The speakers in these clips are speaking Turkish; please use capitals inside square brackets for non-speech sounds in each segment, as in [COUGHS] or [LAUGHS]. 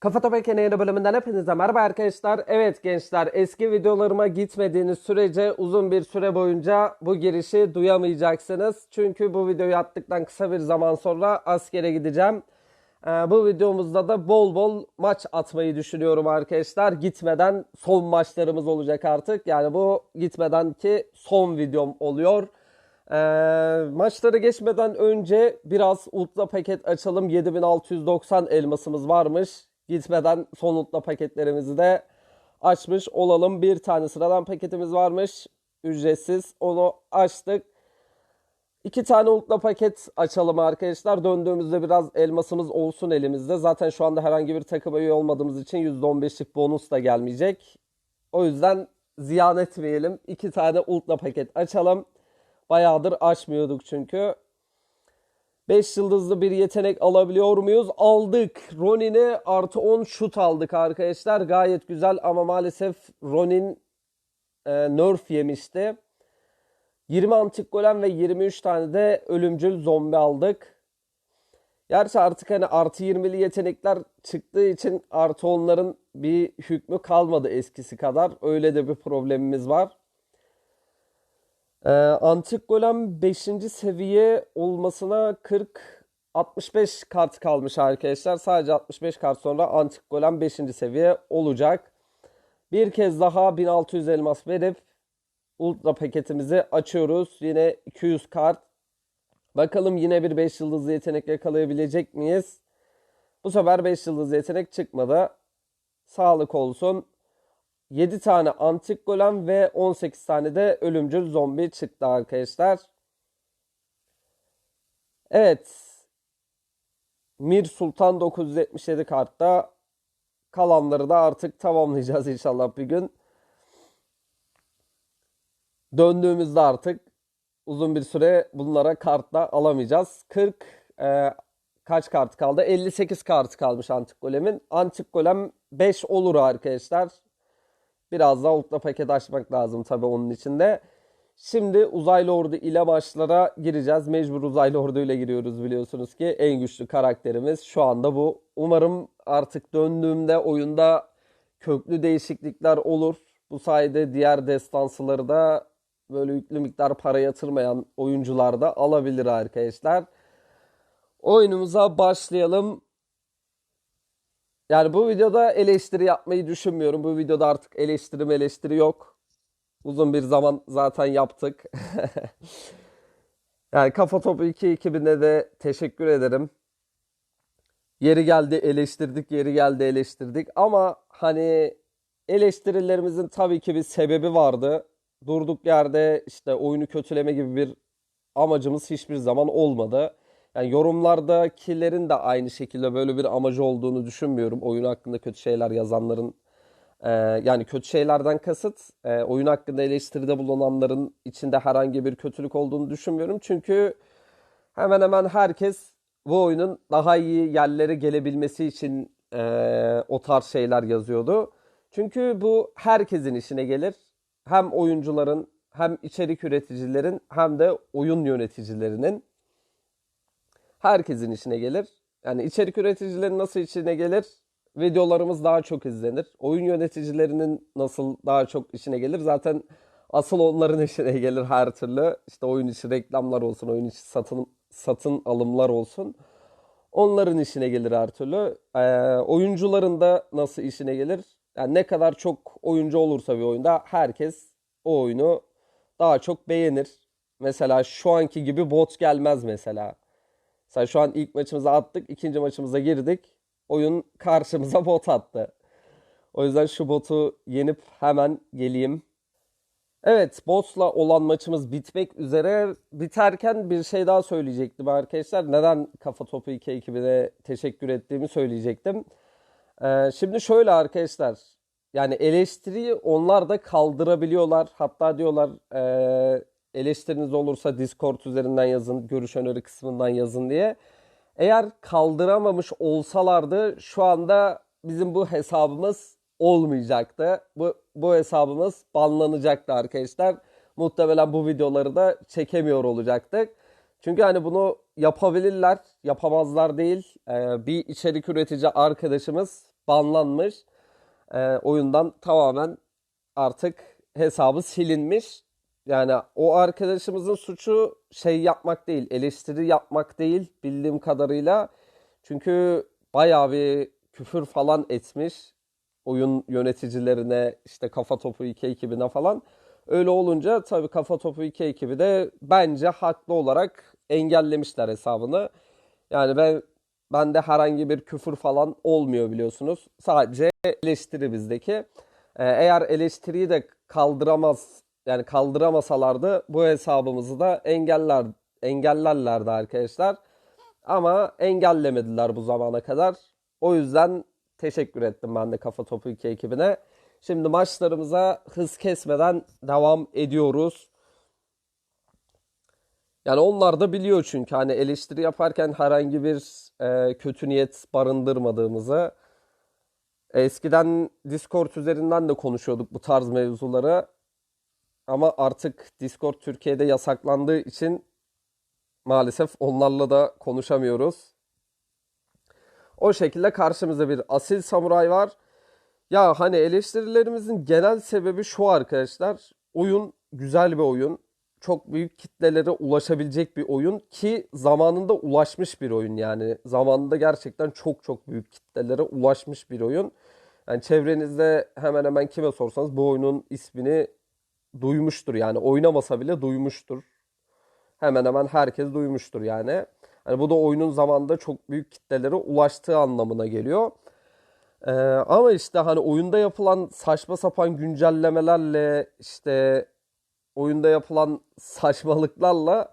Kafa Topik'in yeni bölümünden hepinize merhaba arkadaşlar. Evet gençler eski videolarıma gitmediğiniz sürece uzun bir süre boyunca bu girişi duyamayacaksınız. Çünkü bu videoyu attıktan kısa bir zaman sonra askere gideceğim. Ee, bu videomuzda da bol bol maç atmayı düşünüyorum arkadaşlar. Gitmeden son maçlarımız olacak artık. Yani bu gitmeden ki son videom oluyor. Ee, maçları geçmeden önce biraz ultra paket açalım. 7690 elmasımız varmış. Gitmeden son ultra paketlerimizi de açmış olalım. Bir tane sıradan paketimiz varmış. Ücretsiz. Onu açtık. İki tane ultra paket açalım arkadaşlar. Döndüğümüzde biraz elmasımız olsun elimizde. Zaten şu anda herhangi bir takım üye olmadığımız için %15'lik bonus da gelmeyecek. O yüzden ziyan etmeyelim. İki tane ultra paket açalım. Bayağıdır açmıyorduk çünkü. 5 yıldızlı bir yetenek alabiliyor muyuz? Aldık. Ronin'e artı 10 şut aldık arkadaşlar. Gayet güzel ama maalesef Ronin e, nerf yemişti. 20 antik golem ve 23 tane de ölümcül zombi aldık. Gerçi artık hani artı 20'li yetenekler çıktığı için artı onların bir hükmü kalmadı eskisi kadar. Öyle de bir problemimiz var. Ee, Antik Golem 5. seviye olmasına 40 65 kart kalmış arkadaşlar. Sadece 65 kart sonra Antik Golem 5. seviye olacak. Bir kez daha 1600 elmas verip Ultra paketimizi açıyoruz. Yine 200 kart. Bakalım yine bir 5 yıldızlı yetenek yakalayabilecek miyiz? Bu sefer 5 yıldızlı yetenek çıkmadı. Sağlık olsun. 7 tane antik golem ve 18 tane de ölümcül zombi çıktı arkadaşlar. Evet. Mir Sultan 977 kartta kalanları da artık tamamlayacağız inşallah bir gün. Döndüğümüzde artık uzun bir süre bunlara kartla alamayacağız. 40 e, kaç kart kaldı? 58 kart kalmış antik golemin. Antik golem 5 olur arkadaşlar. Biraz daha ultra paket açmak lazım tabii onun içinde. Şimdi uzaylı ordu ile maçlara gireceğiz. Mecbur uzaylı ordu ile giriyoruz biliyorsunuz ki. En güçlü karakterimiz şu anda bu. Umarım artık döndüğümde oyunda köklü değişiklikler olur. Bu sayede diğer destansıları da böyle yüklü miktar para yatırmayan oyuncular da alabilir arkadaşlar. Oyunumuza başlayalım. Yani bu videoda eleştiri yapmayı düşünmüyorum. Bu videoda artık eleştiri eleştiri yok. Uzun bir zaman zaten yaptık. [LAUGHS] yani Kafa Topu 2 ekibine de teşekkür ederim. Yeri geldi eleştirdik, yeri geldi eleştirdik. Ama hani eleştirilerimizin tabii ki bir sebebi vardı. Durduk yerde işte oyunu kötüleme gibi bir amacımız hiçbir zaman olmadı. Yani yorumlardakilerin de aynı şekilde böyle bir amacı olduğunu düşünmüyorum. Oyun hakkında kötü şeyler yazanların e, yani kötü şeylerden kasıt e, oyun hakkında eleştiride bulunanların içinde herhangi bir kötülük olduğunu düşünmüyorum. Çünkü hemen hemen herkes bu oyunun daha iyi yerlere gelebilmesi için e, o tarz şeyler yazıyordu. Çünkü bu herkesin işine gelir. Hem oyuncuların hem içerik üreticilerin hem de oyun yöneticilerinin herkesin işine gelir. Yani içerik üreticilerin nasıl işine gelir? Videolarımız daha çok izlenir. Oyun yöneticilerinin nasıl daha çok işine gelir? Zaten asıl onların [LAUGHS] işine gelir her türlü. İşte oyun içi reklamlar olsun, oyun içi satın satın alımlar olsun. Onların işine gelir her türlü. Ee, oyuncuların da nasıl işine gelir? Yani ne kadar çok oyuncu olursa bir oyunda herkes o oyunu daha çok beğenir. Mesela şu anki gibi bot gelmez mesela. Mesela şu an ilk maçımıza attık, ikinci maçımıza girdik. Oyun karşımıza [LAUGHS] bot attı. O yüzden şu botu yenip hemen geleyim. Evet, botla olan maçımız bitmek üzere. Biterken bir şey daha söyleyecektim arkadaşlar. Neden Kafa Topu 2 ekibine teşekkür ettiğimi söyleyecektim. Ee, şimdi şöyle arkadaşlar. Yani eleştiriyi onlar da kaldırabiliyorlar. Hatta diyorlar e, eleştiriniz olursa Discord üzerinden yazın, görüş öneri kısmından yazın diye. Eğer kaldıramamış olsalardı şu anda bizim bu hesabımız olmayacaktı. Bu, bu hesabımız banlanacaktı arkadaşlar. Muhtemelen bu videoları da çekemiyor olacaktık. Çünkü hani bunu yapabilirler, yapamazlar değil. Ee, bir içerik üretici arkadaşımız banlanmış. Ee, oyundan tamamen artık hesabı silinmiş. Yani o arkadaşımızın suçu şey yapmak değil, eleştiri yapmak değil bildiğim kadarıyla. Çünkü bayağı bir küfür falan etmiş oyun yöneticilerine işte Kafa Topu 2 ekibine falan. Öyle olunca tabii Kafa Topu 2 ekibi de bence haklı olarak engellemişler hesabını. Yani ben bende herhangi bir küfür falan olmuyor biliyorsunuz. Sadece eleştiri bizdeki. Ee, eğer eleştiriyi de kaldıramaz yani kaldıramasalardı bu hesabımızı da engeller engellerlerdi arkadaşlar. Ama engellemediler bu zamana kadar. O yüzden teşekkür ettim ben de Kafa Topu 2 ekibine. Şimdi maçlarımıza hız kesmeden devam ediyoruz. Yani onlar da biliyor çünkü hani eleştiri yaparken herhangi bir e, kötü niyet barındırmadığımızı. Eskiden Discord üzerinden de konuşuyorduk bu tarz mevzuları. Ama artık Discord Türkiye'de yasaklandığı için maalesef onlarla da konuşamıyoruz. O şekilde karşımızda bir asil samuray var. Ya hani eleştirilerimizin genel sebebi şu arkadaşlar. Oyun güzel bir oyun. Çok büyük kitlelere ulaşabilecek bir oyun ki zamanında ulaşmış bir oyun yani. Zamanında gerçekten çok çok büyük kitlelere ulaşmış bir oyun. Yani çevrenizde hemen hemen kime sorsanız bu oyunun ismini duymuştur yani. Oynamasa bile duymuştur. Hemen hemen herkes duymuştur yani. Hani bu da oyunun zamanında çok büyük kitlelere ulaştığı anlamına geliyor. Ee, ama işte hani oyunda yapılan saçma sapan güncellemelerle işte oyunda yapılan saçmalıklarla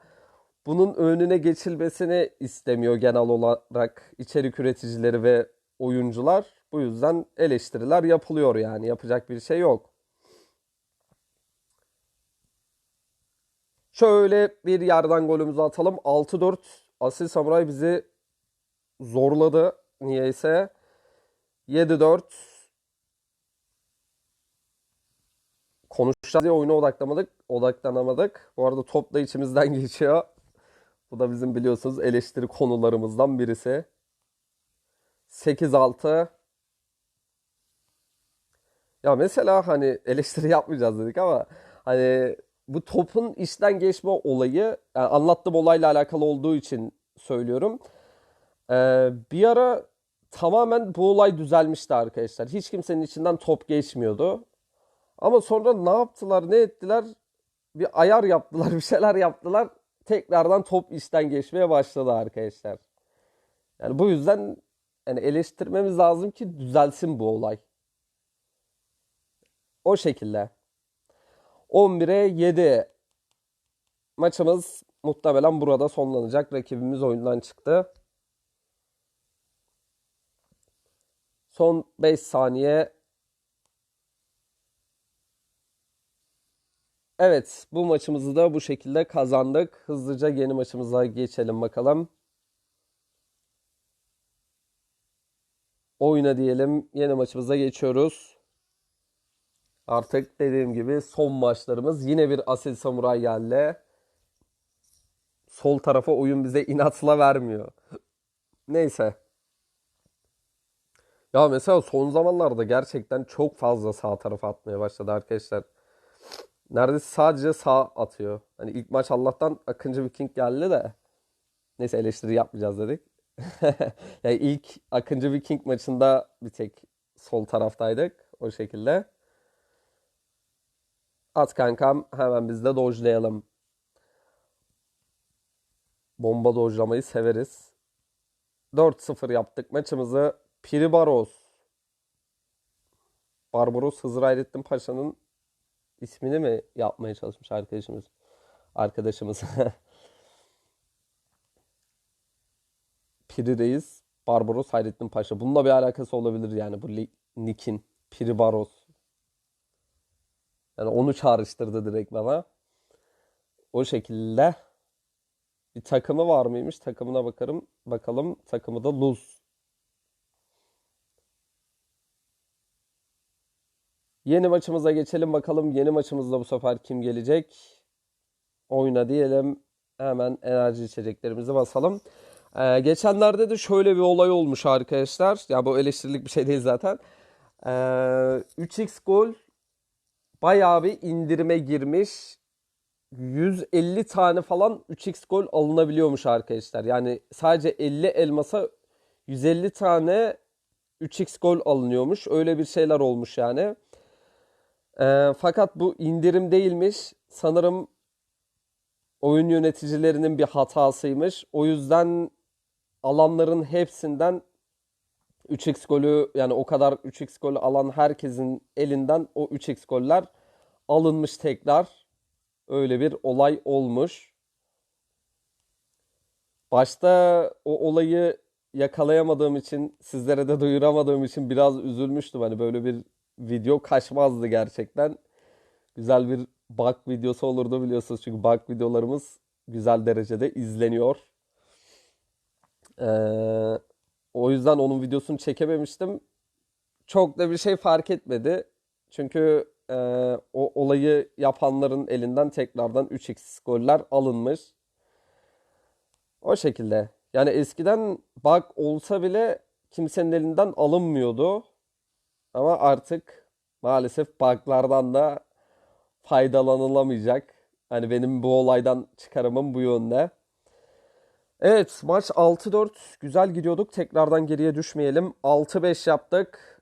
bunun önüne geçilmesini istemiyor genel olarak içerik üreticileri ve oyuncular. Bu yüzden eleştiriler yapılıyor yani yapacak bir şey yok. Şöyle bir yerden golümüzü atalım. 6-4 Asil Samuray bizi zorladı niyeyse. 7-4 konuşacağız diye oyuna odaklanamadık. Odaklanamadık. Bu arada top da içimizden [LAUGHS] geçiyor. Bu da bizim biliyorsunuz eleştiri konularımızdan birisi. 8-6 ya mesela hani eleştiri yapmayacağız dedik ama hani bu topun işten geçme olayı yani anlattığım olayla alakalı olduğu için söylüyorum. Ee, bir ara tamamen bu olay düzelmişti arkadaşlar. Hiç kimsenin içinden top geçmiyordu. Ama sonra ne yaptılar, ne ettiler? Bir ayar yaptılar, [LAUGHS] bir şeyler yaptılar. Tekrardan top işten geçmeye başladı arkadaşlar. Yani bu yüzden yani eleştirmemiz lazım ki düzelsin bu olay. O şekilde. 11'e 7 maçımız muhtemelen burada sonlanacak. Rakibimiz oyundan çıktı. Son 5 saniye. Evet, bu maçımızı da bu şekilde kazandık. Hızlıca yeni maçımıza geçelim bakalım. Oyuna diyelim. Yeni maçımıza geçiyoruz. Artık dediğim gibi son maçlarımız. Yine bir Asil Samuray geldi. Sol tarafa oyun bize inatla vermiyor. Neyse. Ya mesela son zamanlarda gerçekten çok fazla sağ tarafa atmaya başladı arkadaşlar. Neredeyse sadece sağ atıyor. Hani ilk maç Allah'tan Akıncı Viking geldi de. Neyse eleştiri yapmayacağız dedik. [LAUGHS] yani ilk Akıncı Viking maçında bir tek sol taraftaydık. O şekilde. At kankam hemen biz de dojlayalım. Bomba dojlamayı severiz. 4-0 yaptık maçımızı. Piribaros. Barbaros Hızır Hayrettin Paşa'nın ismini mi yapmaya çalışmış arkadaşımız? Arkadaşımız. [LAUGHS] Piri Reis, Barbaros Hayrettin Paşa. Bununla bir alakası olabilir yani bu Nick'in. Piribaros. Yani onu çağrıştırdı direkt bana. O şekilde bir takımı var mıymış? Takımına bakarım. Bakalım. Takımı da Luz. Yeni maçımıza geçelim bakalım. Yeni maçımızda bu sefer kim gelecek? Oyna diyelim. hemen enerji içeceklerimizi basalım. Ee, geçenlerde de şöyle bir olay olmuş arkadaşlar. Ya bu eleştirilik bir şey değil zaten. Ee, 3x gol bayağı bir indirime girmiş. 150 tane falan 3x gol alınabiliyormuş arkadaşlar. Yani sadece 50 elmasa 150 tane 3x gol alınıyormuş. Öyle bir şeyler olmuş yani. Ee, fakat bu indirim değilmiş. Sanırım oyun yöneticilerinin bir hatasıymış. O yüzden alanların hepsinden 3x golü yani o kadar 3x golü alan herkesin elinden o 3x goller alınmış tekrar. Öyle bir olay olmuş. Başta o olayı yakalayamadığım için, sizlere de duyuramadığım için biraz üzülmüştüm. Hani böyle bir video kaçmazdı gerçekten. Güzel bir bug videosu olurdu biliyorsunuz. Çünkü bug videolarımız güzel derecede izleniyor. Ee, o yüzden onun videosunu çekememiştim. Çok da bir şey fark etmedi. Çünkü e, o olayı yapanların elinden tekrardan 3x goller alınmış. O şekilde. Yani eskiden bug olsa bile kimsenin elinden alınmıyordu. Ama artık maalesef buglardan da faydalanılamayacak. Hani benim bu olaydan çıkarımım bu yönde. Evet maç 6-4 güzel gidiyorduk. Tekrardan geriye düşmeyelim. 6-5 yaptık.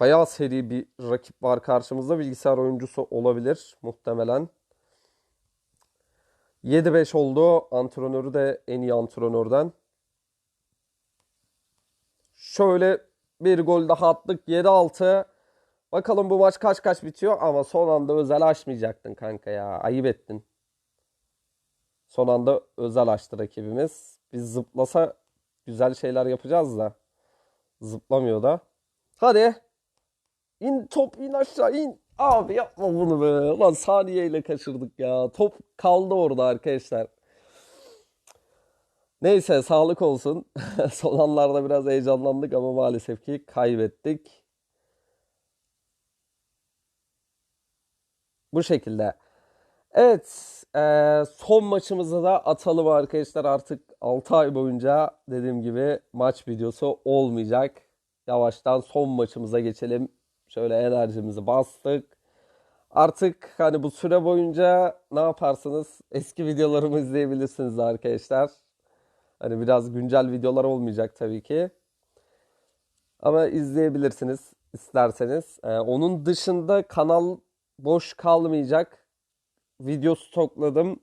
Bayağı seri bir rakip var karşımızda. Bilgisayar oyuncusu olabilir muhtemelen. 7-5 oldu. Antrenörü de en iyi antrenörden. Şöyle bir gol daha attık. 7-6. Bakalım bu maç kaç kaç bitiyor ama son anda özel açmayacaktın kanka ya. Ayıp ettin. Son anda özel açtı rakibimiz. Biz zıplasa güzel şeyler yapacağız da. Zıplamıyor da. Hadi. İn top in aşağı in. Abi yapma bunu be. Ulan saniyeyle kaçırdık ya. Top kaldı orada arkadaşlar. Neyse sağlık olsun. [LAUGHS] Son anlarda biraz heyecanlandık ama maalesef ki kaybettik. Bu şekilde. Evet, e, son maçımızı da atalım arkadaşlar. Artık 6 ay boyunca dediğim gibi maç videosu olmayacak. Yavaştan son maçımıza geçelim. Şöyle enerjimizi bastık. Artık hani bu süre boyunca ne yaparsınız? Eski videolarımı izleyebilirsiniz arkadaşlar. Hani biraz güncel videolar olmayacak tabii ki. Ama izleyebilirsiniz isterseniz. Ee, onun dışında kanal boş kalmayacak. Video stokladım.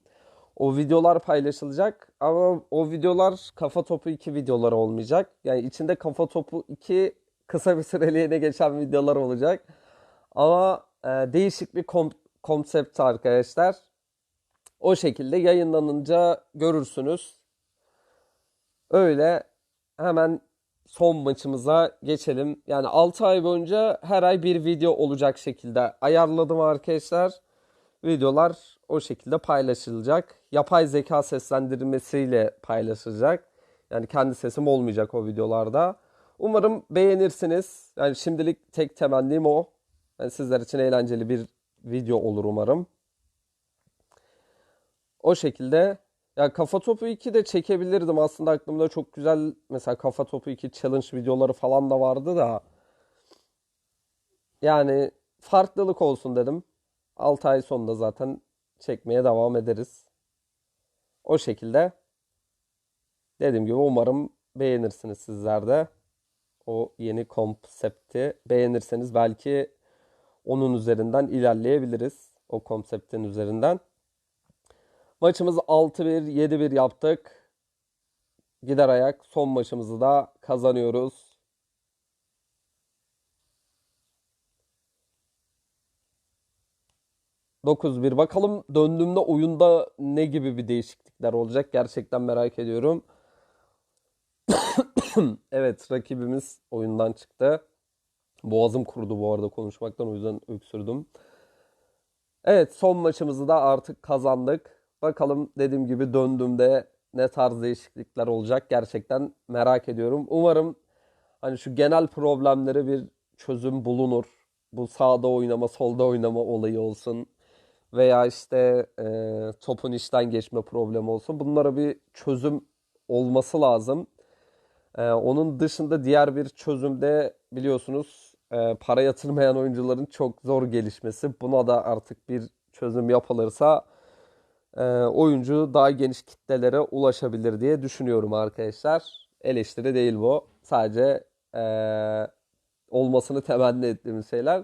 O videolar paylaşılacak ama o videolar Kafa Topu 2 videoları olmayacak. Yani içinde Kafa Topu 2 kısa bir süreliğine [LAUGHS] geçen videolar olacak. Ama e, değişik bir kom konsept arkadaşlar. O şekilde yayınlanınca görürsünüz. Öyle hemen son maçımıza geçelim. Yani 6 ay boyunca her ay bir video olacak şekilde ayarladım arkadaşlar. Videolar o şekilde paylaşılacak. Yapay zeka seslendirmesiyle paylaşılacak. Yani kendi sesim olmayacak o videolarda. Umarım beğenirsiniz. Yani şimdilik tek temennim o. Yani sizler için eğlenceli bir video olur umarım. O şekilde ya Kafa Topu 2 de çekebilirdim. Aslında aklımda çok güzel mesela Kafa Topu 2 challenge videoları falan da vardı da. Yani farklılık olsun dedim. 6 ay sonunda zaten çekmeye devam ederiz. O şekilde dediğim gibi umarım beğenirsiniz sizler de. O yeni konsepti beğenirseniz belki onun üzerinden ilerleyebiliriz. O konseptin üzerinden. Maçımız 6-1, 7-1 yaptık. Gider ayak son maçımızı da kazanıyoruz. Dokuz bir. Bakalım döndüğümde oyunda ne gibi bir değişiklikler olacak gerçekten merak ediyorum. [COUGHS] Evet rakibimiz oyundan çıktı. Boğazım kurudu bu arada konuşmaktan o yüzden öksürdüm. Evet son maçımızı da artık kazandık. Bakalım dediğim gibi döndüğümde ne tarz değişiklikler olacak gerçekten merak ediyorum. Umarım hani şu genel problemlere bir çözüm bulunur. Bu sağda oynama, solda oynama olayı olsun. Veya işte e, topun işten geçme problemi olsun. Bunlara bir çözüm olması lazım. E, onun dışında diğer bir çözümde biliyorsunuz e, para yatırmayan oyuncuların çok zor gelişmesi. Buna da artık bir çözüm yapılırsa e, oyuncu daha geniş kitlelere ulaşabilir diye düşünüyorum arkadaşlar. Eleştiri değil bu. Sadece e, olmasını temenni ettiğimiz şeyler.